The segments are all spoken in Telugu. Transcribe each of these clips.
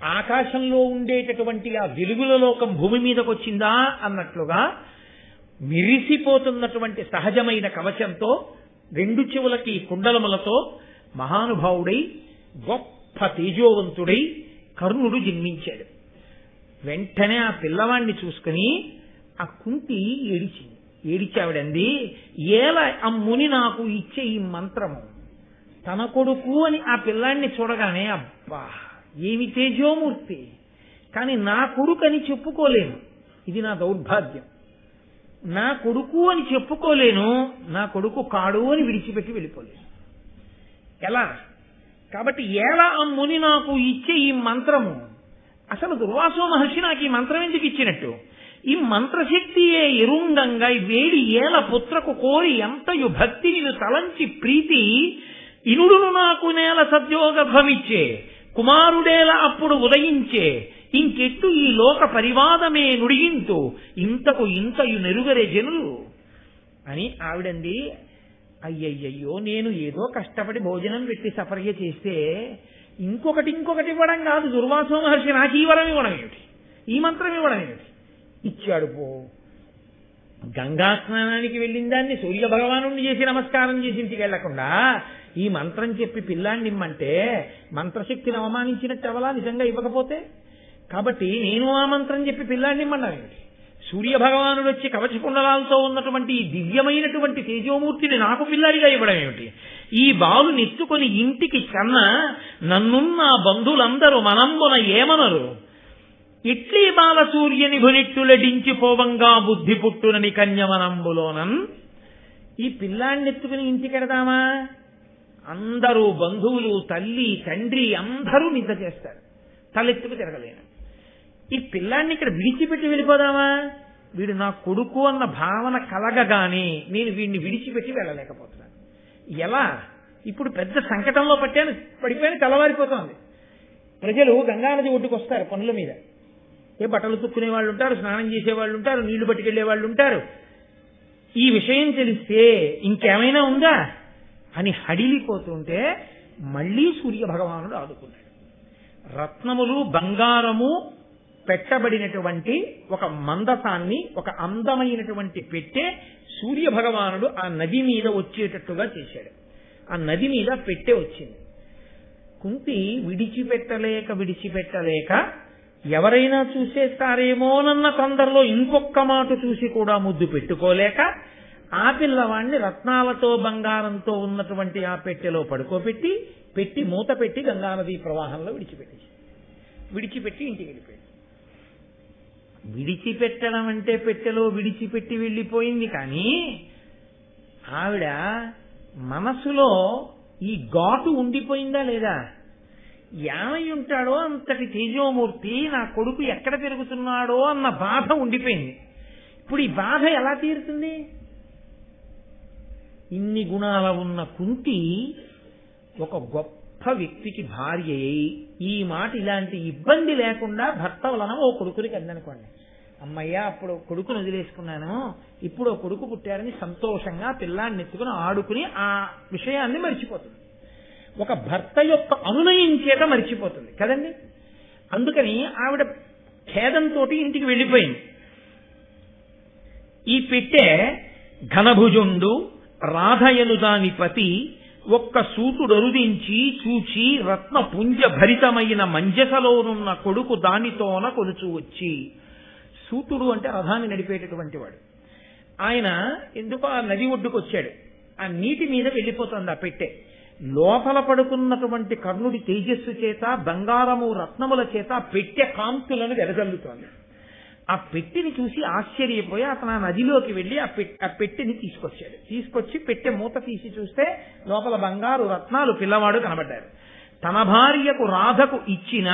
ఆకాశంలో ఉండేటటువంటి ఆ వెలుగుల లోకం భూమి మీదకి వచ్చిందా అన్నట్లుగా మిరిసిపోతున్నటువంటి సహజమైన కవచంతో రెండు చెవులకి కుండలములతో మహానుభావుడై గొప్ప తేజోవంతుడై కర్ణుడు జన్మించాడు. వెంటనే ఆ పిల్లవాణ్ణి చూసుకుని ఆ కుంతి ఏడిచింది. ఏడిచావిడంది ఏల అమ్ముని నాకు ఇచ్చే ఈ మంత్రము. తన కొడుకు అని ఆ పిల్లాన్ని చూడగానే అబ్బా! ఏమి తేజోమూర్తి? కానీ నా కొడుకు అని చెప్పుకోలేను. ఇది నా దౌర్భాగ్యం. నా కొడుకు అని చెప్పుకోలేను నా కొడుకు కాడు అని విడిచిపెట్టి వెళ్ళిపోలేను ఎలా? కాబట్టి ఎలా అమ్ముని నాకు ఇచ్చే ఈ మంత్రము. అసలు దుర్వాసో మహర్షి నాకు ఈ మంత్రం ఎందుకు ఇచ్చినట్టు? ఈ మంత్రశక్తియే ఇరుండంగా వేడి ఏల పుత్రకు కోరి ఎంతయు భక్తి నిన్ను తలంచి ప్రీతి ఇనుడును నాకు నేల సద్యోగభవిచ్చే. కుమారుడేల అప్పుడు ఉదయించే ఇంకెట్టు ఈ లోక పరివాదమే నుడిగింతు ఇంతకు ఇంతయు నెరుగరే జనులు అని ఆవిడంది అయ్యయ్యయ్యో నేను ఏదో కష్టపడి భోజనం పెట్టి సఫర్య చేస్తే ఇంకొకటి ఇంకొకటి ఇవ్వడం కాదు. దుర్వాసో మహర్షి నాకు ఈ వరం ఇవ్వడం ఏమిటి? ఈ మంత్రం ఇవ్వడం ఏమిటి? ఇచ్చాడు పో. గంగా స్నానానికి వెళ్ళిన దాన్ని సూర్య భగవాను చేసి నమస్కారం చేసి ఇంటికి వెళ్ళకుండా ఈ మంత్రం చెప్పి పిల్లాన్ని ఇమ్మంటే మంత్రశక్తిని అవమానించినట్టు అవలా నిజంగా ఇవ్వకపోతే? కాబట్టి నేను ఆ మంత్రం చెప్పి పిల్లాన్ని ఇమ్మన్నానండి సూర్య భగవానుడు వచ్చి కవచకుండలాలతో ఉన్నటువంటి ఈ దివ్యమైనటువంటి తేజోమూర్తిని నాకు పిల్లాడిగా ఇవ్వడం ఏమిటి? ఈ బాలు నెత్తుకొని ఇంటికి కన్న నన్నున్న బంధువులందరూ మనంబున ఏమనరు? ఇట్లీ బాల సూర్యని భునిట్టులడించి పోవంగా బుద్ధి పుట్టునని కన్యమనంబులోనన్. ఈ పిల్లాన్నెత్తుకుని ఇంటికెడదామా అందరూ బంధువులు తల్లి తండ్రి అందరూ నిద్ర చేస్తారు. తలెత్తుకు తిరగలేను. ఈ పిల్లాన్ని ఇక్కడ విడిచిపెట్టి వెళ్ళిపోదామా? వీడు నా కొడుకు అన్న భావన కలగగానే నేను వీడిని విడిచిపెట్టి వెళ్ళలేకపోతున్నాను. ఎలా? ఇప్పుడు పెద్ద సంకటంలో పట్టాను పడిపోయాను తెల్లవారిపోతోంది. ప్రజలు గంగానది ఒడ్డుకు వస్తారు పనుల మీద. ఏ బట్టలు తుక్కునే వాళ్ళు ఉంటారు స్నానం చేసే వాళ్ళు ఉంటారు నీళ్ళు పట్టుకెళ్ళే వాళ్ళు ఉంటారు. ఈ విషయం తెలిస్తే ఇంకేమైనా ఉందా? అని హడిలిపోతుంటే మళ్ళీ సూర్య భగవానుడు ఆదుకున్నాడు. రత్నములు బంగారము పెట్టబడినటువంటి ఒక మందసాన్ని ఒక అందమైనటువంటి పెట్టె సూర్య భగవానుడు ఆ నది మీద వచ్చేటట్టుగా చేశాడు. ఆ నది మీద పెట్టె వచ్చింది. కుంతి విడిచిపెట్టలేక విడిచిపెట్టలేక ఎవరైనా చూసేస్తారేమోనన్న తొందరలో ఇంకొక్క మాట చూసి కూడా ముద్దు పెట్టుకోలేక ఆ పిల్లవాణ్ణి రత్నాలతో బంగారంతో ఉన్నటువంటి ఆ పెట్టెలో పడుకోబెట్టి పెట్టి మూత పెట్టి గంగానది ప్రవాహంలో విడిచిపెట్టేసి విడిచిపెట్టి ఇంటికి వెళ్ళిపోయాడు. విడిచిపెట్టడం అంటే పెట్టెలో విడిచిపెట్టి వెళ్ళిపోయింది కానీ ఆవిడ మనసులో ఈ ఘాటు ఉండిపోయిందా లేదా? ఏమై ఉంటాడో అంతటి తేజోమూర్తి నా కొడుకు ఎక్కడ పెరుగుతున్నాడో అన్న బాధ ఉండిపోయింది. ఇప్పుడు ఈ బాధ ఎలా తీరుతుంది? ఇన్ని గుణాల ఉన్న కుంతి ఒక గొప్ప వ్యక్తికి భార్య అయి ఈ మాట ఇలాంటి ఇబ్బంది లేకుండా భర్త వలన ఓ కొడుకునికి అందనుకోండి అమ్మయ్య అప్పుడు కొడుకును వదిలేసుకున్నాను. ఇప్పుడు కొడుకు పుట్టారని సంతోషంగా పిల్లాన్ని ఎత్తుకుని ఆడుకుని ఆ విషయాన్ని మర్చిపోతుంది. ఒక భర్త యొక్క అనునయం చేత మర్చిపోతుంది. కదండి? అందుకని ఆవిడ ఖేదంతో ఇంటికి వెళ్ళిపోయింది. ఈ పెట్టే ఘనభుజుండు రాధయను దాని పతి ఒక్క సూతుడరుదించి చూచి రత్న పుంజ భరితమైన మంజసలోనున్న కొడుకు దానితోన కొలుచు వచ్చి. సూతుడు అంటే రథాన్ని నడిపేటటువంటి వాడు. ఆయన ఎందుకో ఆ నది ఒడ్డుకు వచ్చాడు ఆ నీటి మీద వెళ్ళిపోతుంది ఆ పెట్టె. లోపల పడుకున్నటువంటి కర్ణుడి తేజస్సు చేత బంగారము రత్నముల చేత పెట్టె కాంతులను వెదజల్లుతోంది. ఆ పెట్టెని చూసి ఆశ్చర్యపోయి అతను ఆ నదిలోకి వెళ్ళి ఆ పెట్ ఆ పెట్టెని తీసుకొచ్చాడు. తీసుకొచ్చి పెట్టె మూత తీసి చూస్తే లోపల బంగారు రత్నాలు పిల్లవాడు కనబడ్డారు. తన భార్యకు రాధకు ఇచ్చిన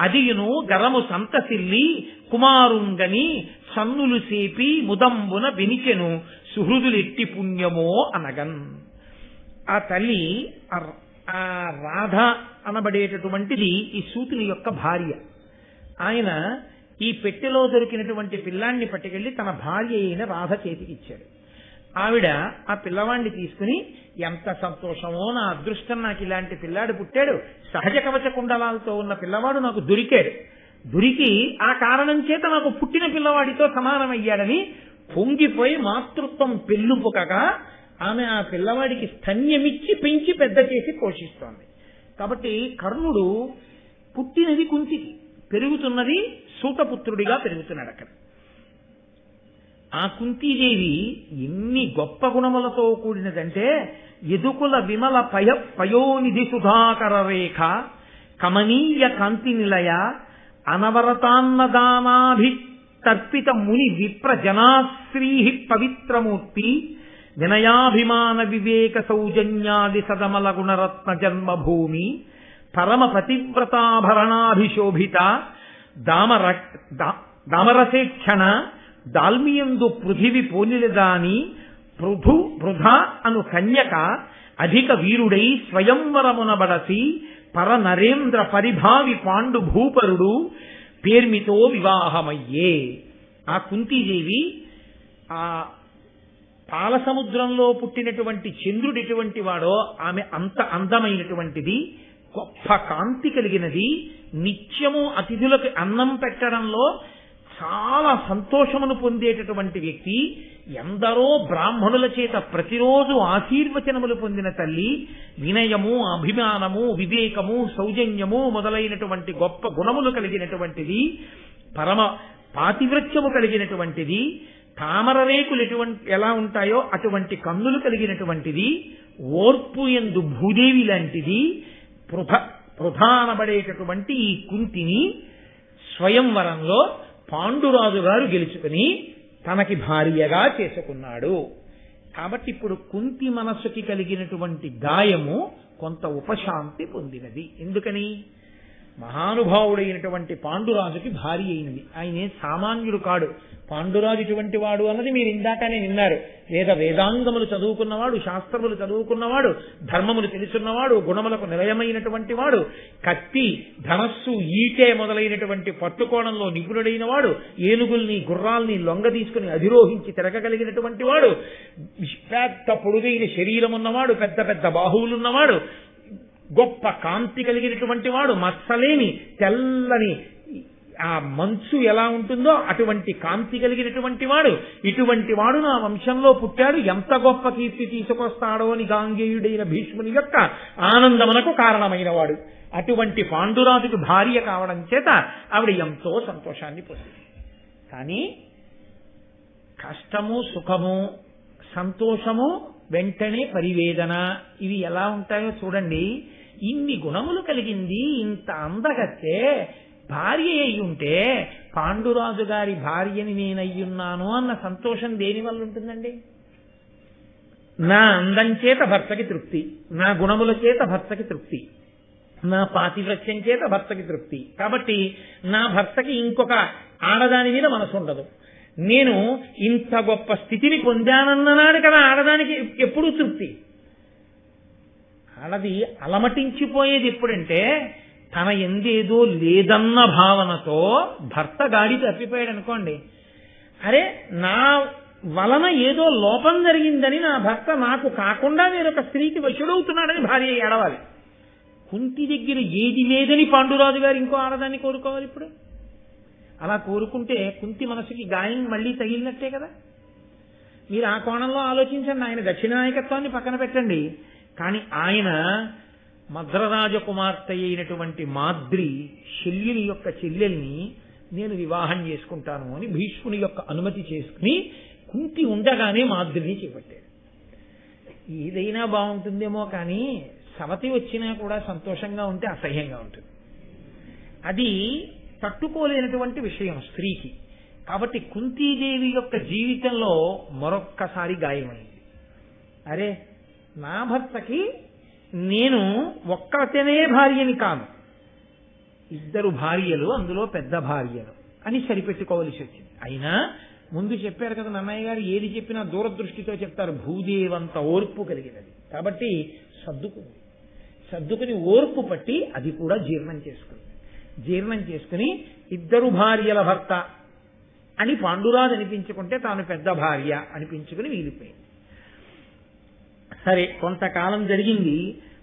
అదియును గరము సంతసిల్లి కుమారుంగని సన్నులు సేపి ముదంబున వినిచెను సుహృదులెట్టి పుణ్యమో అనగన్. ఆ తల్లి ఆ రాధ అనబడేటటువంటిది ఈ సూతుని యొక్క భార్య. ఆయన ఈ పెట్టెలో దొరికినటువంటి పిల్లాన్ని పట్టుకెళ్ళి తన భార్య అయిన రాధ చేతికి ఇచ్చాడు. ఆవిడ ఆ పిల్లవాడిని తీసుకుని ఎంత సంతోషమో నా అదృష్టం నాకు ఇలాంటి పిల్లాడు పుట్టాడు. సహజ కవచ కుండలాలతో ఉన్న పిల్లవాడు నాకు దొరికాడు. దొరికి ఆ కారణం చేత నాకు పుట్టిన పిల్లవాడితో సమానమయ్యాడని పొంగిపోయి మాతృత్వం పెళ్ళుపుకగా ఆమె ఆ పిల్లవాడికి స్తన్యమిచ్చి పెంచి పెద్ద చేసి పోషిస్తోంది. కాబట్టి కర్ణుడు పుట్టినది కుంతికి. పెరుగుతున్నది సూతపుత్రుడిగా పెరుగుతున్నాడు అక్కడ. ఆ కుంతీదేవి ఎన్ని గొప్ప గుణములతో కూడినదంటే ఎదుకుల విమల పయ పయోనిధి సుధాకర రేఖ కమనీయ కాంతి నిలయ అనవరతాన్నదానాభి తర్పిత ముని విప్ర జనాశ్రీ పవిత్రమూర్తి వినయాభిమాన వివేక సౌజన్యాది సదమల గుణరత్న జన్మభూమి పరమ పతివ్రతాభరణాభిశోభిత దామర దామరసేక్షణ దాల్మియందు పృథివి పోనిలదాని పృథు పృథ అను కన్యక అధిక వీరుడై స్వయంవరమునబడసి పరనరేంద్ర పరిభావి పాండు భూపరుడు పేర్మితో వివాహమయ్యే. ఆ కుంతీదేవి ఆ పాలసముద్రంలో పుట్టినటువంటి చంద్రుడు ఎటువంటి వాడో ఆమె అంత అందమైనటువంటిది గొప్ప కాంతి కలిగినది నిత్యము అతిథులకు అన్నం పెట్టడంలో చాలా సంతోషమును పొందేటటువంటి వ్యక్తి ఎందరో బ్రాహ్మణుల చేత ప్రతిరోజు ఆశీర్వచనములు పొందిన తల్లి వినయము అభిమానము వివేకము సౌజన్యము మొదలైనటువంటి గొప్ప గుణములు కలిగినటువంటిది పరమ పాతివ్రత్యము కలిగినటువంటిది తామర రేకులు ఎటువంటి ఎలా ఉంటాయో అటువంటి కన్నులు కలిగినటువంటిది ఓర్పు ఎందు భూదేవి లాంటిది పృథ ప్రధానబడేటటువంటి ఈ కుంతిని స్వయంవరంలో పాండురాజు గారు గెలుచుకుని తనకి భార్యగా చేసుకున్నాడు. కాబట్టి ఇప్పుడు కుంతి మనస్సుకి కలిగినటువంటి గాయము కొంత ఉపశాంతి పొందినది. ఎందుకని? మహానుభావుడైనటువంటి పాండురాజుకి భార్య అయినది. ఆయనే సామాన్యుడు కాడు. పాండురాజు ఇటువంటి వాడు అన్నది మీరు ఇందాకనే విన్నారు. వేద వేదాంగములు చదువుకున్నవాడు శాస్త్రములు చదువుకున్నవాడు ధర్మములు తెలుసున్నవాడు గుణములకు నిలయమైనటువంటి వాడు కత్తి ధనస్సు ఈటే మొదలైనటువంటి పట్టుకోణంలో నిపుణుడైన వాడు ఏనుగుల్ని గుర్రాల్ని లొంగ తీసుకుని అధిరోహించి తిరగగలిగినటువంటి వాడు పెద్ద పొడుగైన శరీరం ఉన్నవాడు పెద్ద పెద్ద బాహువులున్నవాడు గొప్ప కాంతి కలిగినటువంటి వాడు మచ్చలేని తెల్లని ఆ మంచు ఎలా ఉంటుందో అటువంటి కాంతి కలిగినటువంటి వాడు. ఇటువంటి వాడు నా వంశంలో పుట్టాడు. ఎంత గొప్ప కీర్తి తీసుకొస్తాడో అని గాంగేయుడైన భీష్ముని యొక్క ఆనందమునకు కారణమైన వాడు. అటువంటి పాండురాజుకు భార్య కావడం చేత ఆవిడ ఎంతో సంతోషాన్ని పొందింది. కానీ కష్టము సుఖము సంతోషము వెంటనే పరివేదన. ఇవి ఎలా ఉంటాయో చూడండి. ఇన్ని గుణములు కలిగింది ఇంత అందగత్తే భార్య అయి ఉంటే పాండురాజు గారి భార్యని నేనయ్యున్నాను అన్న సంతోషం దేని వల్ల ఉంటుందండి? నా అందం చేత భర్తకి తృప్తి నా గుణముల చేత భర్తకి తృప్తి నా పాతివ్రత్యం చేత భర్తకి తృప్తి. కాబట్టి నా భర్తకి ఇంకొక ఆడదాని మీద మనసు ఉండదు. నేను ఇంత గొప్ప స్థితిని పొందానన్ననాడు కదా ఆడదానికి ఎప్పుడూ తృప్తి. ఆడది అలమటించిపోయేది ఎప్పుడంటే తన ఎందేదో లేదన్న భావనతో భర్త గాడి తప్పిపోయాడు అనుకోండి. అరే నా వలన ఏదో లోపం జరిగిందని నా భర్త నాకు కాకుండా వేరొక స్త్రీకి వశుడవుతున్నాడని భార్య ఏడవాలి. కుంటి దగ్గర ఏది లేదని పాండురాజు గారు ఇంకో ఆడదాన్ని కోరుకోవాలి ఇప్పుడు? అలా కోరుకుంటే కుంతి మనసుకి గాయం మళ్ళీ తగిలినట్టే కదా? మీరు ఆ కోణంలో ఆలోచించండి ఆయన దక్షిణాయకత్వాన్ని పక్కన పెట్టండి. కానీ ఆయన మద్రరాజ కుమార్తె అయినటువంటి మాద్రి శల్యుని యొక్క చెల్లెల్ని నేను వివాహం చేసుకుంటాను అని భీష్ముని యొక్క అనుమతి చేసుకుని కుంతి ఉండగానే మాద్రిని చేపట్టాడు. ఏదైనా బాగుంటుందేమో కానీ సవతి వచ్చినా కూడా సంతోషంగా ఉంటే అసహ్యంగా ఉంటుంది. అది తట్టుకోలేనటువంటి విషయం స్త్రీకి. కాబట్టి కుంతీదేవి యొక్క జీవితంలో మరొక్కసారి గాయమైంది. అరే నా భర్తకి నేను ఒక్కతనే భార్యని కాను. ఇద్దరు భార్యలు అందులో పెద్ద భార్యలు అని సరిపెట్టుకోవలసి వచ్చింది. అయినా ముందు చెప్పారు కదా నన్నయ్య గారు ఏది చెప్పినా దూరదృష్టితో చెప్తారు. భూదేవంత ఓర్పు కలిగినది. కాబట్టి సర్దుకుంది సర్దుకుని ఓర్పు పట్టి అది కూడా జీర్ణం చేసుకుంది. జీర్ణం చేసుకుని ఇద్దరు భార్యల భర్త అని పాండురాజు అనిపించుకుంటే తాను పెద్ద భార్య అనిపించుకుని వీలిపోయింది సరే కొంతకాలం జరిగింది.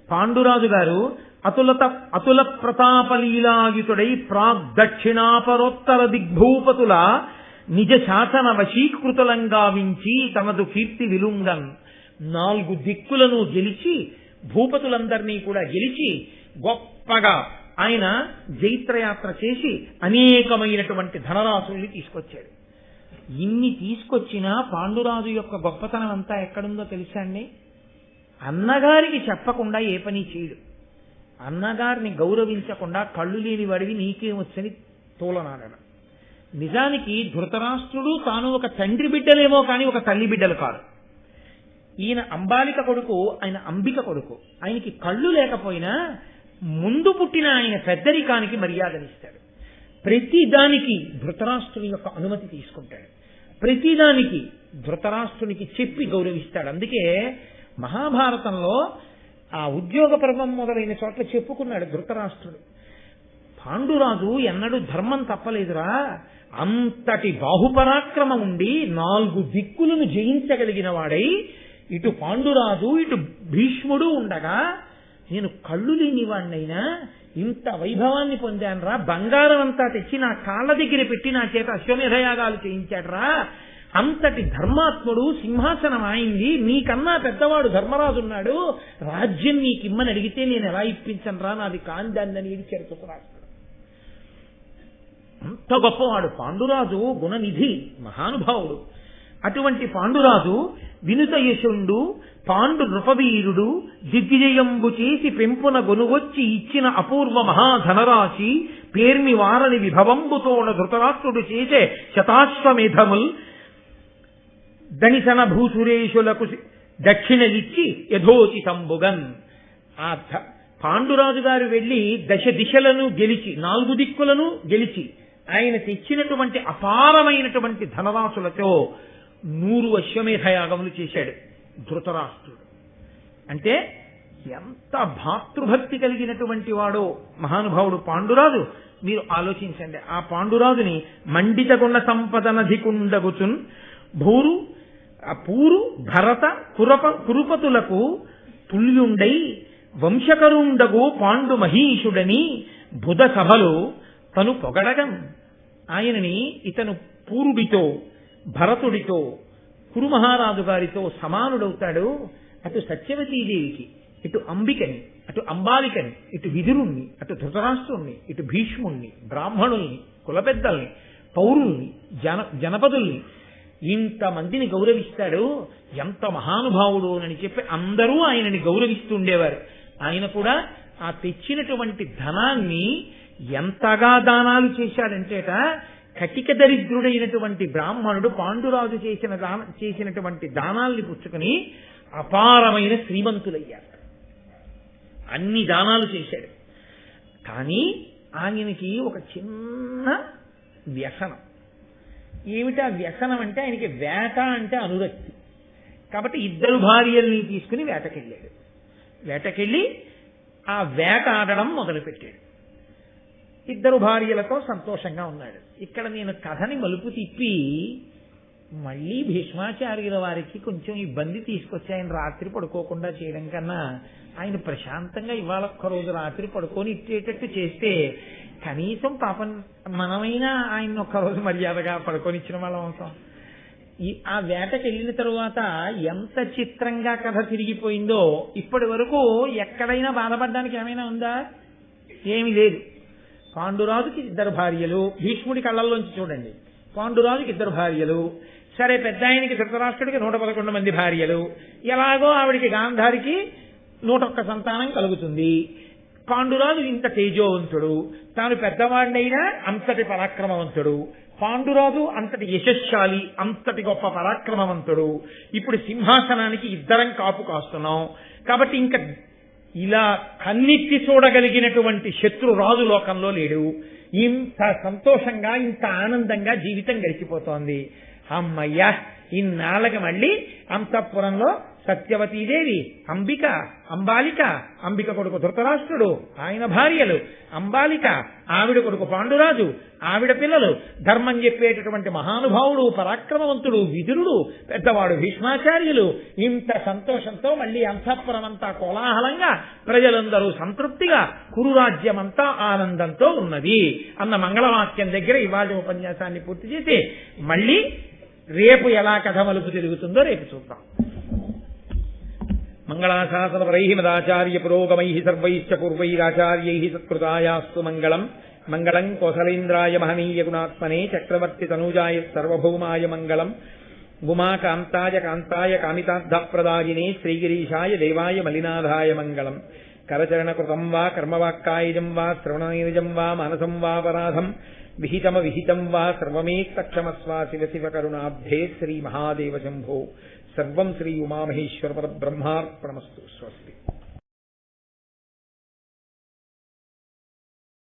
పాండురాజు గారు అతులత అతుల ప్రతాపలీలాయుతుడై ప్రాగ్దక్షిణాపరోత్తర దిగ్భూపతుల నిజ శాసన వశీకృతులంగా వించి తమదు కీర్తి విలుంగన్ నాలుగు దిక్కులను గెలిచి భూపతులందరినీ కూడా గెలిచి గొప్పగా ఆయన జైత్రయాత్ర చేసి అనేకమైనటువంటి ధనరాశుల్ని తీసుకొచ్చాడు. ఇన్ని తీసుకొచ్చినా పాండురాజు యొక్క గొప్పతనం అంతా ఎక్కడుందో తెలుసా అండి? అన్నగారికి చెప్పకుండా ఏ పని చేయడు. అన్నగారిని గౌరవించకుండా కళ్ళు లేని వాడివి నీకేమొచ్చని తోలనాడన నిజానికి ధృతరాష్ట్రుడు తాను ఒక తండ్రి బిడ్డలేమో కానీ ఒక తల్లి బిడ్డలు కాదు. ఈయన అంబాలిక కొడుకు ఆయన అంబిక కొడుకు. ఆయనకి కళ్ళు లేకపోయినా ముందు పుట్టిన ఆయన పెద్దరికానికి మర్యాదనిస్తాడు. ప్రతిదానికి ధృతరాష్ట్రుని యొక్క అనుమతి తీసుకుంటాడు. ప్రతిదానికి ధృతరాష్ట్రునికి చెప్పి గౌరవిస్తాడు. అందుకే మహాభారతంలో ఆ ఉద్యోగ పర్వం మొదలైన చోట్ల చెప్పుకున్నాడు ధృతరాష్ట్రుడు. పాండురాజు ఎన్నడూ ధర్మం తప్పలేదురా. అంతటి బాహుపరాక్రమం ఉండి నాలుగు దిక్కులను జయించగలిగిన వాడై ఇటు పాండురాజు ఇటు భీష్ముడు ఉండగా నేను కళ్ళు లేని ఇంత వైభవాన్ని పొందానురా బంగారం అంతా తెచ్చి నా కాళ్ళ దగ్గర పెట్టి నా చేత అశ్వమేధయాగాలు చేయించాడురా. అంతటి ధర్మాత్ముడు సింహాసనం ఆయింది నీకన్నా పెద్దవాడు ధర్మరాజు ఉన్నాడు రాజ్యం నీకిమ్మని అడిగితే నేను ఎలా ఇప్పించనురా నాది కాందాన్ని ఇడిచారు ధృతరాష్ట్రుడు అంత గొప్పవాడు పాండురాజు గుణనిధి మహానుభావుడు. అటువంటి పాండురాజు వినుత యశుండు పాండు నృపవీరుడు దిగ్విజయంబు చేసి పెంపున గొనుగొచ్చి ఇచ్చిన అపూర్వ మహాధనరాశి పేర్మి వారని విభవంబుతోన ధృతరాష్ట్రుడు చేసే శతాశ్వమేధముల్ దనిసన భూసురేషులకు దక్షిణ ఇచ్చి యథోచితంబుగన్ ఆ పాండురాజు గారు వెళ్ళి దశ దిశలను గెలిచి నాలుగు దిక్కులను గెలిచి ఆయన తెచ్చినటువంటి అపారమైనటువంటి ధనరాశులతో నూరు అశ్వమేధ యాగములు చేశాడు. ధృతరాష్ట్రుడు. అంటే ఎంత భాతృభక్తి కలిగినటువంటి వాడో మహానుభావుడు పాండురాజు. మీరు ఆలోచించండి ఆ పాండురాజుని మండితగుణ సంపదనధికుండగుచున్ భూరు పూరు భరత కురప కురుపతులకు తుల్యుండై వంశకరుండగు పాండు మహీషుడని బుధ సభలో తను పొగడగం. ఆయనని ఇతను పూరుడితో భరతుడితో కురుమహారాజు గారితో సమానుడవుతాడు. అటు సత్యవతీదేవికి ఇటు అంబికని అటు అంబాలికని ఇటు విధురుణ్ణి అటు ధృతరాష్ట్రుణ్ణి ఇటు భీష్ముణ్ణి బ్రాహ్మణుల్ని కులపెద్దల్ని పౌరుల్ని జన జనపదుల్ని ఇంతమందిని గౌరవిస్తాడు. ఎంత మహానుభావుడు అని చెప్పి అందరూ ఆయనని గౌరవిస్తూ ఉండేవారు ఆయన కూడా ఆ తెచ్చినటువంటి ధనాన్ని ఎంతగా దానాలు చేశాడంటేట కటిక దరిద్రుడైనటువంటి బ్రాహ్మణుడు పాండురాజు చేసిన దాన చేసినటువంటి దానాల్ని పుచ్చుకుని అపారమైన శ్రీమంతులయ్యారు అన్ని దానాలు చేశాడు. కానీ ఆయనకి ఒక చిన్న వ్యసనం. ఏమిటా వ్యసనం అంటే ఆయనకి వేట అంటే అనురక్తి. కాబట్టి ఇద్దరు భార్యల్ని తీసుకుని వేటకెళ్ళాడు. వేటకెళ్ళి ఆ వేట ఆడడం మొదలుపెట్టాడు. ఇద్దరు భార్యలతో సంతోషంగా ఉన్నాడు. ఇక్కడ నేను కథని మలుపు తిప్పి మళ్ళీ భీష్మాచార్యుల వారికి కొంచెం ఇబ్బంది తీసుకొచ్చి ఆయన రాత్రి పడుకోకుండా చేయడం కన్నా ఆయన ప్రశాంతంగా ఇవాళ ఒక్క రోజు రాత్రి పడుకొని ఇచ్చేటట్టు చేస్తే కనీసం పాపం మనమైనా ఆయన ఒక్కరోజు మర్యాదగా పడుకొని ఇచ్చిన వాళ్ళం అవుతాం. ఈ ఆ వేటకి వెళ్ళిన తరువాత ఎంత చిత్రంగా కథ తిరిగిపోయిందో ఇప్పటి వరకు ఎక్కడైనా బాధపడడానికి ఏమైనా ఉందా? ఏమీ లేదు. పాండురాజుకి ఇద్దరు భార్యలు భీష్ముడి కళ్ళల్లోంచి చూడండి. పాండురాజుకి ఇద్దరు భార్యలు సరే పెద్ద ఆయనకి ధృతరాష్ట్రుడికి నూట పదకొండు మంది భార్యలు ఎలాగో ఆవిడికి గాంధారికి నూట ఒక్క సంతానం కలుగుతుంది. పాండురాజు ఇంత తేజోవంతుడు తాను పెద్దవాడినైనా అంతటి పరాక్రమవంతుడు. పాండురాజు అంతటి యశస్శాలి అంతటి గొప్ప పరాక్రమవంతుడు. ఇప్పుడు సింహాసనానికి ఇద్దరం కాపు కాస్తున్నాం. కాబట్టి ఇంకా ఇలా కన్నెత్తి చూడగలిగినటువంటి శత్రు రాజు లోకంలో లేడు. ఇంత సంతోషంగా ఇంత ఆనందంగా జీవితం గడిచిపోతోంది. అమ్మయ్యా ఇన్నాళ్ళకి మళ్ళీ అంతఃపురంలో సత్యవతీదేవి అంబిక అంబాలిక అంబిక కొడుకు ధృతరాష్ట్రుడు ఆయన భార్యలు అంబాలిక ఆవిడ కొడుకు పాండురాజు ఆవిడ పిల్లలు ధర్మం చెప్పేటటువంటి మహానుభావుడు పరాక్రమవంతుడు విదురుడు పెద్దవాడు భీష్మాచార్యులు ఇంత సంతోషంతో మళ్ళీ అంతఃపురమంతా కోలాహలంగా ప్రజలందరూ సంతృప్తిగా కురురాజ్యమంతా ఆనందంతో ఉన్నది అన్న మంగళవాక్యం దగ్గర ఇవాళ ఉపన్యాసాన్ని పూర్తి చేసి మళ్ళీ రేపు ఎలా కథ మలుపు తిరుగుతుందో రేపు చూద్దాం. మంగళాశాసనపరై మదాచార్య పురోగమై సర్వైశ్చ పూర్వైరాచార్యై సత్కృతాయాస్తు మంగళం. మంగళం కోసలేంద్రాయ మహనీయ గుణాత్మనే చక్రవర్తి తనూజాయ సర్వభౌమాయ మంగళం. ఉమాకాంతాయ కాంతాయ కామితార్థప్రదాయినే శ్రీగిరీషాయ దేవాయ మలినాథాయ మంగళం. కరచరణకృతం వా కర్మవాక్కాయజం వా శ్రవణనైజం వా మానసం వాపరాధం విహితమ విహితం వా సర్వమేత్తక్షమస్వా శివ శివ కరుణాబ్ధే శ్రీ మహాదేవ सर्व श्री उमा महेश्वर ब्रह्मार्पणमस्तु स्वस्ति